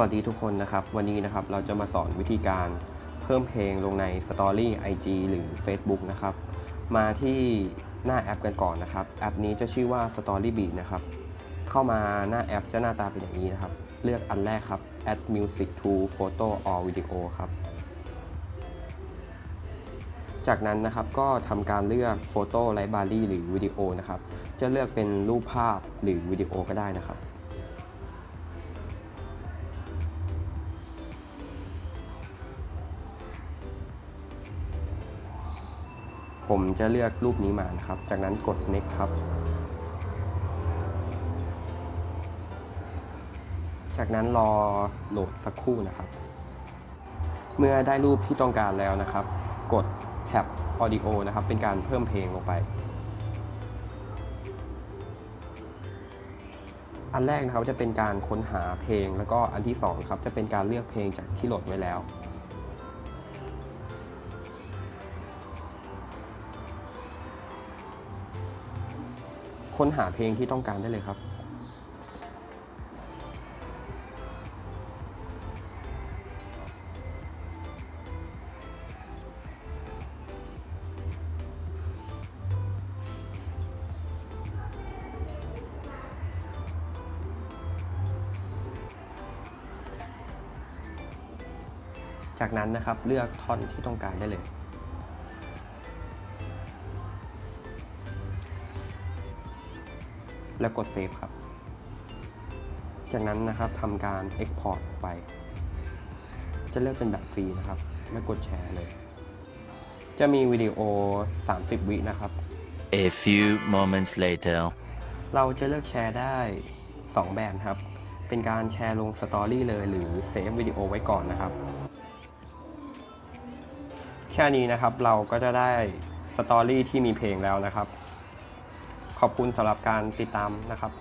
วัสดีทุกคนนะครับ วันนี้นะครับเราจะมาสอนวิธีการเพิ่มเพลงลงใน Story IG หรือ Facebook นะครับ มาที่หน้าแอปกันก่อนนะครับ แอปนี้จะชื่อว่า Story Beat นะครับ เข้ามาหน้าแอปจะหน้าตาเป็นอย่างนี้นะครับ เลือกอันแรกครับ Add Music to Photo or Video ครับ จากนั้นนะครับก็ทำการเลือก Photo Library หรือวิดีโอนะครับ จะเลือกเป็นรูปภาพหรือวิดีโอก็ได้นะครับ ผมจะเลือกรูปนี้มานะครับ จากนั้นกด next ครับ จากนั้นรอโหลดสักครู่นะครับ เมื่อได้รูปที่ต้องการแล้วนะครับ กดแท็บ audio นะครับ เป็นการเพิ่มเพลงลงไป อันแรกนะครับจะเป็นการค้นหาเพลง แล้วก็อันที่สองครับจะเป็นการเลือกเพลงจากที่โหลดไว้แล้ว ค้นหาเพลงที่ต้องการได้เลยครับ จากนั้นนะครับเลือกท่อนที่ต้องการได้เลย แล้วกดเซฟครับ จากนั้นนะครับทำการ Export ออกไป จะเลือกเป็นแบบฟรีนะครับ แล้วกดแชร์เลย จะมีวิดีโอ 30 วินะครับ A few moments later. เราจะเลือกแชร์ได้ 2 แบบครับ เป็นการแชร์ลงสตอรี่เลย หรือเซฟวิดีโอไว้ก่อนนะครับ แค่นี้นะครับเราก็จะได้สตอรี่ที่มีเพลงแล้วนะครับ ขอบคุณสำหรับการติดตามนะครับ